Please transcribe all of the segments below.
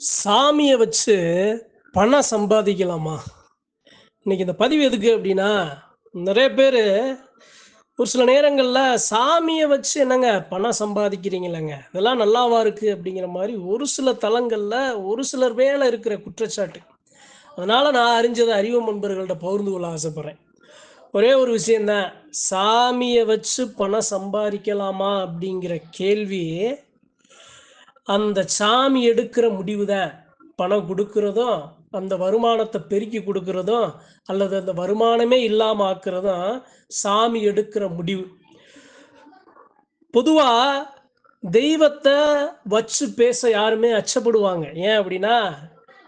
சாமியை வச்சு பணம் சம்பாதிக்கலாமா? இன்னைக்கு இந்த பதிவு எதுக்கு அப்படின்னா நிறைய பேர் ஒரு சில நேரங்களில் சாமியை வச்சு என்னங்க பணம் சம்பாதிக்கிறீங்களங்க. இதெல்லாம் நல்லாவா இருக்கு அப்படிங்கிற மாதிரி ஒரு சில தலங்களில் ஒரு சிலர் மேலே இருக்கிற குற்றச்சாட்டு. அதனால நான் அறிஞ்சதை அறிவு நண்பர்கள்ட்ட பகிர்ந்து கொள்ள ஆசைப்படுறேன். ஒரே ஒரு விஷயந்தான் சாமியை வச்சு பணம் சம்பாதிக்கலாமா அப்படிங்கிற கேள்வி அந்த சாமி எடுக்கிற முடிவு தான் பணம் கொடுக்கறதும் அந்த வருமானத்தை பெருக்கி கொடுக்கறதும் அல்லது அந்த வருமானமே இல்லாமல் ஆக்குறதும் சாமி எடுக்கிற முடிவு. பொதுவாக தெய்வத்தை வச்சு பேச யாருமே அச்சப்படுவாங்க. ஏன் அப்படின்னா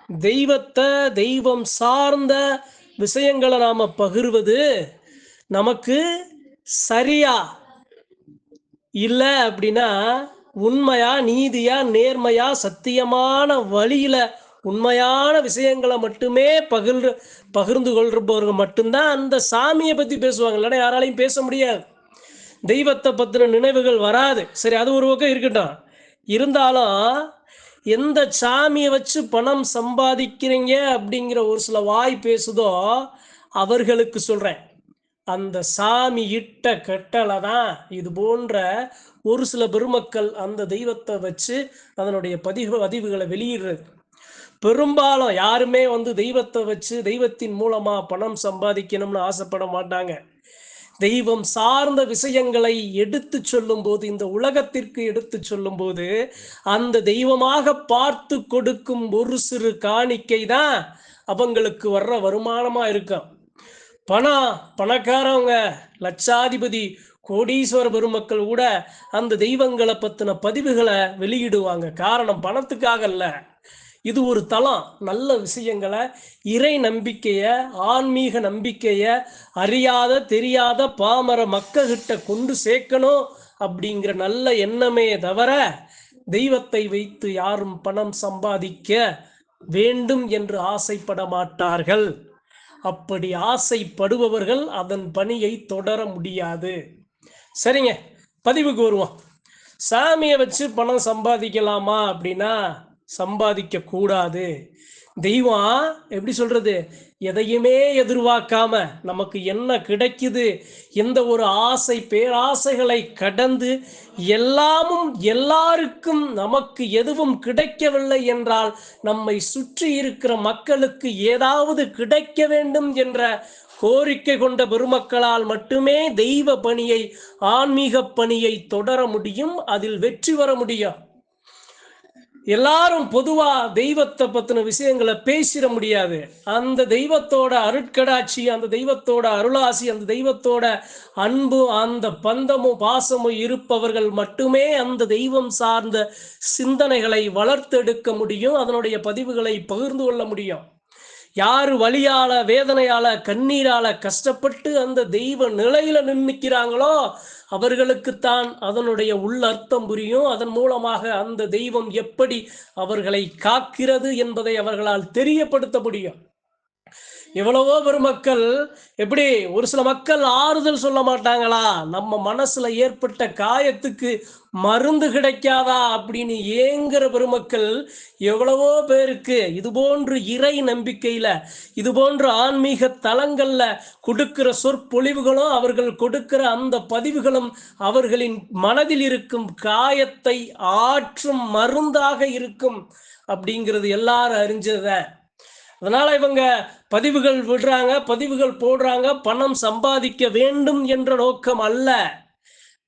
தெய்வத்தை தெய்வம் சார்ந்த விஷயங்களை நாம் பகிர்வது நமக்கு சரியா இல்லை அப்படின்னா உண்மையா நீதியா நேர்மையா சத்தியமான வழியில உண்மையான விஷயங்களை மட்டுமே பகிர் பகிர்ந்து கொள்றவர்கள் மட்டும்தான் அந்த சாமியை பத்தி பேசுவாங்க. இல்லைன்னா யாராலையும் பேச முடியாது. தெய்வத்தை பத்தின நினைவுகள் வராது. சரி அது ஒரு பக்கம் இருக்கட்டும். இருந்தாலும் எந்த சாமியை வச்சு பணம் சம்பாதிக்கிறீங்க அப்படிங்கிற ஒரு சில வாய் பேசுதோ அவர்களுக்கு சொல்றேன். அந்த சாமி இட்ட கட்டளை தான் இது போன்ற ஒரு சில பெருமக்கள் அந்த தெய்வத்தை வச்சு அதனுடைய பதிவு பதிவுகளை வெளியிடுறது. பெரும்பாலும் யாருமே வந்து தெய்வத்தை வச்சு தெய்வத்தின் மூலமா பணம் சம்பாதிக்கணும்னு ஆசைப்பட மாட்டாங்க. தெய்வம் சார்ந்த விஷயங்களை எடுத்து சொல்லும்போது இந்த உலகத்திற்கு எடுத்து சொல்லும்போது அந்த தெய்வமாக பார்த்து கொடுக்கும் ஒரு சிறு காணிக்கை தான் அவங்களுக்கு வர்ற வருமானமா இருக்கும். பணம் பணக்காரவங்க லட்சாதிபதி கோடீஸ்வர பெருமக்கள் கூட அந்த தெய்வங்களை பத்தின பதிவுகளை வெளியிடுவாங்க. காரணம் பணத்துக்காக இல்லை இது ஒரு தளம். நல்ல விஷயங்களை இறை நம்பிக்கைய ஆன்மீக நம்பிக்கைய அறியாத தெரியாத பாமர மக்கள்கிட்ட கொண்டு சேர்க்கணும் அப்படிங்கிற நல்ல எண்ணமே தவிர தெய்வத்தை வைத்து யாரும் பணம் சம்பாதிக்க வேண்டும் என்று ஆசைப்பட மாட்டார்கள். அப்படி ஆசைப்படுபவர்கள் அதன் பணியை தொடர முடியாது. சரிங்க பதிவுக்கு வருவோம் சாமியை வச்சு பணம் சம்பாதிக்கலாமா அப்படின்னா சம்பாதிக்க கூடாது தெய்வம் எப்படி சொல்றது? எதையுமே எதிர்பார்க்காம நமக்கு என்ன கிடைக்குது? எந்த ஒரு ஆசை பேராசைகளை கடந்து எல்லாமும் எல்லாருக்கும் நமக்கு எதுவும் கிடைக்கவில்லை என்றால் நம்மை சுற்றி இருக்கிற மக்களுக்கு ஏதாவது கிடைக்க வேண்டும் என்ற கோரிக்கை கொண்ட பெருமக்களால் மட்டுமே தெய்வ பணியை ஆன்மீக பணியை தொடர முடியும் அதில் வெற்றி வர முடியும். எல்லாரும் பொதுவா தெய்வத்தை பத்தின விஷயங்களை பேசிட முடியாது. அந்த தெய்வத்தோட அருட்கடாட்சி அந்த தெய்வத்தோட அருளாசி அந்த தெய்வத்தோட அன்பு அந்த பந்தமும் பாசமும் இருப்பவர்கள் மட்டுமே அந்த தெய்வம் சார்ந்த சிந்தனைகளை வளர்த்தெடுக்க முடியும். அதனுடைய பதிவுகளை பகிர்ந்து கொள்ள முடியும். யார் வழியால வேதனையால கண்ணீரால கஷ்டப்பட்டு அந்த தெய்வ நிலையில நின்னுக்கிறாங்களோ அவர்களுக்குத்தான் அதனுடைய உள்ளர்த்தம் புரியும். அதன் மூலமாக அந்த தெய்வம் எப்படி அவர்களை காக்கிறது என்பதை அவர்களால் தெரியப்படுத்த முடியும். எவ்வளவோ பெருமக்கள் எப்படி ஒரு சில மக்கள் ஆறுதல் சொல்ல மாட்டாங்களா? நம்ம மனசுல ஏற்பட்ட காயத்துக்கு மருந்து கிடைக்காதா அப்படின்னு ஏங்குற பெருமக்கள் எவ்வளவோ பேருக்கு இது போன்று இறை நம்பிக்கையில இது போன்ற ஆன்மீக தலங்கள்ல கொடுக்கிற சொற்பொழிவுகளும் அவர்கள் கொடுக்கிற அந்த பதிவுகளும் அவர்களின் மனதில் இருக்கும் காயத்தை ஆற்றும் மருந்தாக இருக்கும் அப்படிங்கிறது எல்லாரும் அறிஞ்சதை அதனால இவங்க பதிவுகள் விடுறாங்க பதிவுகள் போடுறாங்க பணம் சம்பாதிக்க வேண்டும் என்ற நோக்கம் அல்ல.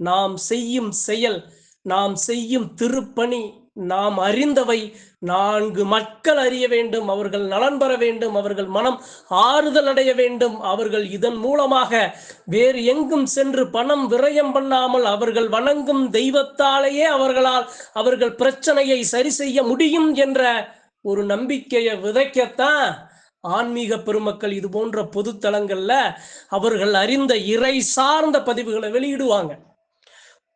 நாம் செய்யும் செயல் நாம் செய்யும் திருப்பணி நாம் அறிந்தவை நான்கு மக்கள் அறிய வேண்டும் அவர்கள் நலன் பெற வேண்டும் அவர்கள் மனம் ஆறுதல் அடைய வேண்டும் அவர்கள் இதன் மூலமாக வேறு எங்கும் சென்று பணம் விரயம் பண்ணாமல் அவர்கள் வணங்கும் தெய்வத்தாலேயே அவர்களால் அவர்கள் பிரச்சனையை சரி செய்ய முடியும் என்ற ஒரு நம்பிக்கையை விதைக்கத்தான் ஆன்மீக பெருமக்கள் இது போன்ற பொதுத்தலங்கள்ல அவர்கள் அறிந்த இறை சார்ந்த பதிவுகளை வெளியிடுவாங்க.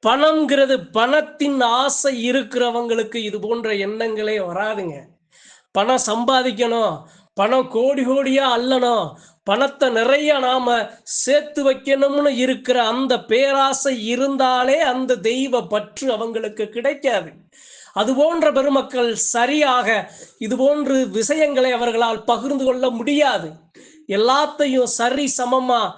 பணம்ங்கிறது பணத்தின் ஆசை இருக்கிறவங்களுக்கு இது போன்ற எண்ணங்களே வராதுங்க. பணம் சம்பாதிக்கணும் பணம் கோடி கோடியா அல்லணும் பணத்தை நிறைய நாம சேர்த்து வைக்கணும்னு இருக்கிற அந்த பேராசை இருந்தாலே அந்த தெய்வ பற்று அவங்களுக்கு கிடைக்காது. அது போன்ற பெருமக்கள் சரியாக இது போன்று விஷயங்களை அவர்களால் பகிர்ந்து கொள்ள முடியாது. எல்லாத்தையும் சரி சமமா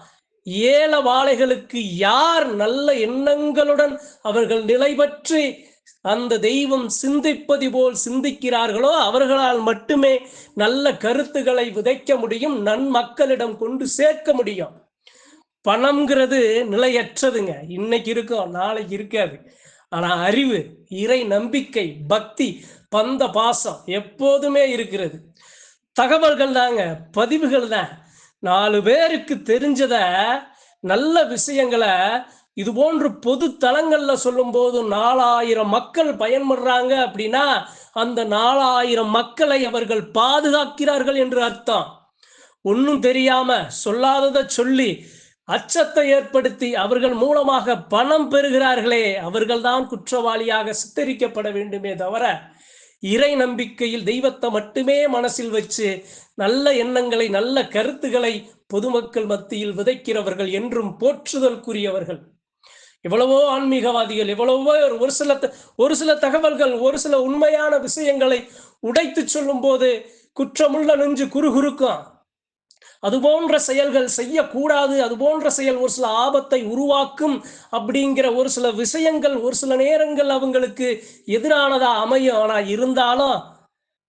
ஏல வாழைகளுக்கு யார் நல்ல எண்ணங்களுடன் அவர்கள் நிலை பற்றி அந்த தெய்வம் சிந்திப்பது போல் சிந்திக்கிறார்களோ அவர்களால் மட்டுமே நல்ல கருத்துக்களை விதைக்க முடியும் நன்மக்களிடம் கொண்டு சேர்க்க முடியும். பணம்ங்கிறது நிலையற்றதுங்க. இன்னைக்கு இருக்கும் நாளைக்கு இருக்காது. ஆனா அறிவு இறை நம்பிக்கை பக்தி பந்த பாசம் எப்போதுமே இருக்கிறது. தகவல்கள் தாங்க பதிவுகள் தான். நாலு பேருக்கு தெரிஞ்சத நல்ல விஷயங்களை இது போன்று பொது தளங்கள்ல சொல்லும்போது நாலாயிரம் மக்கள் பயன்படுறாங்க அப்படின்னா அந்த நாலாயிரம் மக்களை அவர்கள் பாதுகாக்கிறார்கள் என்று அர்த்தம். ஒன்றும் தெரியாம சொல்லாததை சொல்லி அச்சத்தை ஏற்படுத்தி அவர்கள் மூலமாக பணம் பெறுகிறார்களே அவர்கள்தான் குற்றவாளியாக சித்தரிக்கப்பட வேண்டுமே தவிர இறை நம்பிக்கையில் தெய்வத்தை மட்டுமே மனசில் வச்சு நல்ல எண்ணங்களை நல்ல கருத்துக்களை பொதுமக்கள் மத்தியில் விதைக்கிறவர்கள் என்றும் போற்றுதல்குரியவர்கள். எவ்வளவோ ஆன்மீகவாதிகள் எவ்வளவோ ஒரு சில ஒரு சில தகவல்கள் ஒரு சில உண்மையான விஷயங்களை உடைத்து சொல்லும் போது குற்றமுள்ள நெஞ்சு குறுகுறுக்கும். அது போன்ற செயல்கள் செய்யக்கூடாது அது போன்ற செயல் ஒரு சில ஆபத்தை உருவாக்கும் அப்படிங்கிற ஒரு சில விஷயங்கள் ஒரு சில நேரங்கள் அவங்களுக்கு எதிரானதா அமையும். ஆனா இருந்தாலும்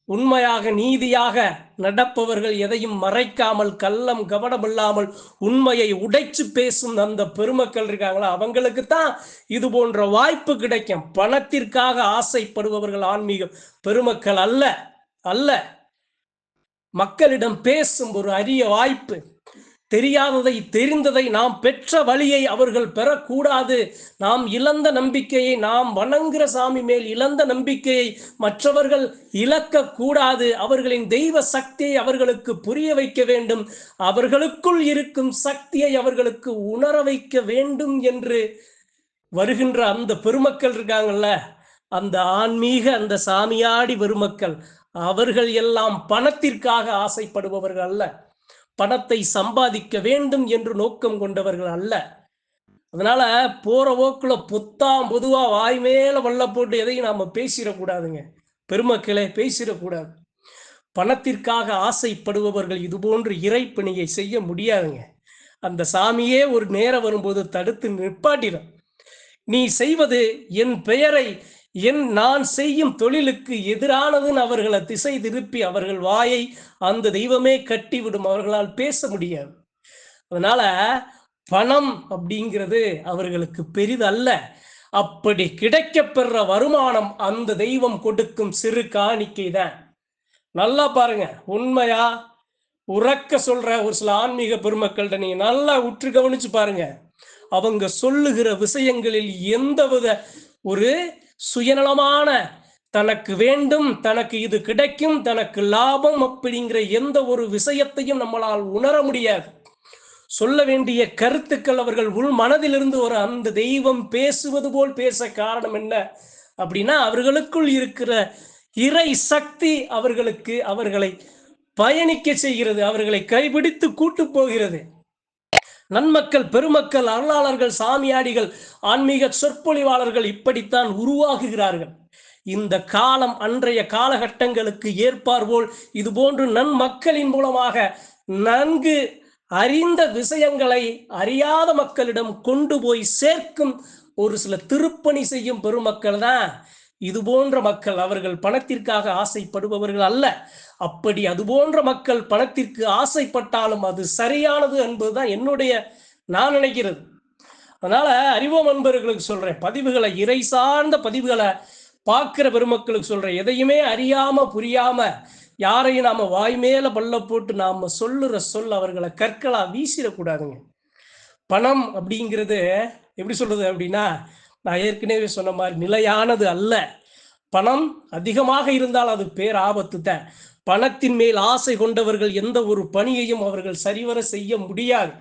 உண்மையாக நீதியாக நடப்பவர்கள் எதையும் மறைக்காமல் கள்ளம் கவனமில்லாமல் உண்மையை உடைச்சு பேசும் அந்த பெருமக்கள் இருக்காங்களா? அவங்களுக்கு தான் இது போன்ற வாய்ப்பு கிடைக்கும். பணத்திற்காக ஆசைப்படுபவர்கள் ஆன்மீக பெருமக்கள் அல்ல அல்ல. மக்களிடம் பேசும் ஒரு அரிய வாய்ப்பு. தெரியாததை தெரிந்ததை நாம் பெற்ற வழியை அவர்கள் பெறக்கூடாது. நாம் இழந்த நம்பிக்கையை நாம் வணங்குற சாமி மேல் இழந்த நம்பிக்கையை மற்றவர்கள் இழக்க கூடாது அவர்களின் தெய்வ சக்தியை அவர்களுக்கு புரிய வைக்க வேண்டும். அவர்களுக்குள் இருக்கும் சக்தியை அவர்களுக்கு உணர வைக்க வேண்டும் என்று வருகின்ற அந்த பெருமக்கள் இருக்காங்கல்ல அந்த ஆன்மீக அந்த சாமியாடி பெருமக்கள் அவர்கள் எல்லாம் பணத்திற்காக ஆசைப்படுபவர்கள் அல்ல. பணத்தை சம்பாதிக்க வேண்டும் என்று நோக்கம் கொண்டவர்கள் அல்ல. அதனால போற போக்குல பொத்தாம் பொதுவா வாய் மேல வல்ல போட்டு எதையும் நாம பேசிடக்கூடாதுங்க. பெருமக்களே பேசிடக்கூடாது. பணத்திற்காக ஆசைப்படுபவர்கள் இது போன்று இறைப்பணியை செய்ய முடியாதுங்க. அந்த சாமியே ஒரு நேரம் வரும்போது தடுத்து நிப்பாட்டிடும் நீ செய்வது என் பெயரை என் நான் செய்யும் தொழிலுக்கு எதிரானதுன்னு அவர்களை திசை திருப்பி அவர்கள் வாயை அந்த தெய்வமே கட்டிவிடும் அவர்களால் பேச முடியாது. அதனால பணம் அப்படிங்கிறது அவர்களுக்கு பெரிதல்ல. அப்படி கிடைக்கப்பெற வருமானம் அந்த தெய்வம் கொடுக்கும் சிறு காணிக்கை தான். நல்லா பாருங்க. உண்மையா? உறக்க சொல்ற ஒரு சில ஆன்மீக பெருமக்கள்கிட்ட நீங்க நல்லா உற்று கவனிச்சு பாருங்க. அவங்க சொல்லுகிற விஷயங்களில் எந்தவித ஒரு சுயநலமான தனக்கு வேண்டும் தனக்கு இது கிடைக்கும் தனக்கு லாபம் அப்படிங்கிற எந்த ஒரு விஷயத்தையும் நம்மளால் உணர முடியாது. சொல்ல வேண்டிய கருத்துக்கள் அவர்கள் உள் மனதிலிருந்து ஒரு அந்த தெய்வம் பேசுவது போல் பேச காரணம் என்ன அப்படின்னா அவர்களுக்குள் இருக்கிற இறை சக்தி அவர்களுக்கு அவர்களை பயணிக்க செய்கிறது அவர்களை கைபிடித்து கூட்டு போகிறது. நன்மக்கள் பெருமக்கள் அருளாளர்கள் சாமியாடிகள் ஆன்மீக சொற்பொழிவாளர்கள் இப்படித்தான் உருவாகுகிறார்கள். இந்த காலம் அன்றைய காலகட்டங்களுக்கு ஏற்பார்போல் இது போன்று நன்மக்களின் மூலமாக நன்கு அறிந்த விஷயங்களை அறியாத மக்களிடம் கொண்டு போய் சேர்க்கும் ஒரு சில திருப்பணி செய்யும் பெருமக்கள் தான் இது போன்ற மக்கள் அவர்கள் பணத்திற்காக ஆசைப்படுபவர்கள் அல்ல. அப்படி அது போன்ற மக்கள் பணத்திற்கு ஆசைப்பட்டாலும் அது சரியானது என்பதுதான் என்னுடைய நான் நினைக்கிறது. அதனால அறிவோம் அன்பர்களுக்கு சொல்றேன். பதிவுகளை இறை சார்ந்த பதிவுகளை பார்க்கிற பெருமக்களுக்கு சொல்றேன். எதையுமே அறியாம புரியாம யாரையும் நாம வாய் மேல பல்ல போட்டு நாம சொல்லுற சொல் அவர்களை கற்களா வீசிடக்கூடாதுங்க பணம் அப்படிங்கிறது எப்படி சொல்றது அப்படின்னா நான் ஏற்கனவே சொன்ன மாதிரி நிலையானது அல்ல. பணம் அதிகமாக இருந்தால் அது பேர் ஆபத்து தான் பணத்தின் மேல் ஆசை கொண்டவர்கள் எந்த ஒரு பணியையும் அவர்கள் சரிவர செய்ய முடியாது.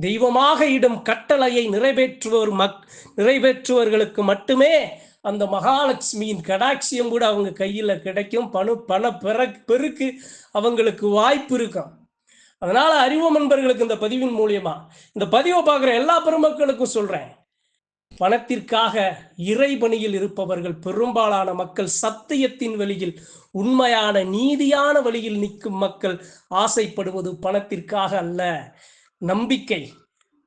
தெய்வமாக இடும் கட்டளையை நிறைவேற்றுவர் மக் நிறைவேற்றுவர்களுக்கு மட்டுமே அந்த மகாலட்சுமியின் கடாட்சியம் கூட அவங்க கையில் கிடைக்கும். பணு பண பெற பெருக்கு அவங்களுக்கு வாய்ப்பு இருக்கும். அதனால அறிவு நண்பர்களுக்கு இந்த பதிவின் மூலியமா. இந்த பதிவை பார்க்குற எல்லா பெருமக்களுக்கும் சொல்றேன். பணத்திற்காக இறைபணியில் இருப்பவர்கள் பெரும்பாலான மக்கள் சத்தியத்தின் வழியில் உண்மையான நீதியான வழியில் நிற்கும் மக்கள் ஆசைப்படுவது பணத்திற்காக அல்ல. நம்பிக்கை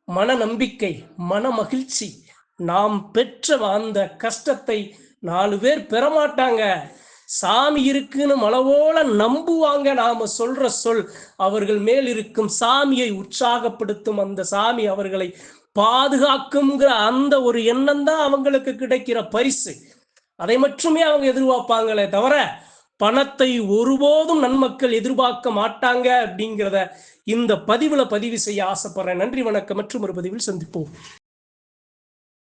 மன நம்பிக்கை மன மகிழ்ச்சி நாம் பெற்ற அந்த கஷ்டத்தை நாலு பேர் பெறமாட்டாங்க. சாமி இருக்குன்னு மலவோல நம்புவாங்க. நாம சொல்ற சொல் அவர்கள் மேல் இருக்கும் சாமியை உற்சாகப்படுத்தும் அந்த சாமி அவர்களை பாதுகாக்குங்கிற அந்த ஒரு எண்ணம் தான் அவங்களுக்கு கிடைக்கிற பரிசு. அதை மட்டுமே அவங்க எதிர்பார்ப்பாங்களே தவிர பணத்தை ஒருபோதும் நன்மக்கள் எதிர்பார்க்க மாட்டாங்க அப்படிங்கிறத இந்த பதிவுல பதிவு செய்ய ஆசைப்படுறேன். நன்றி வணக்கம். மற்றும் ஒரு பதிவில் சந்திப்போம்.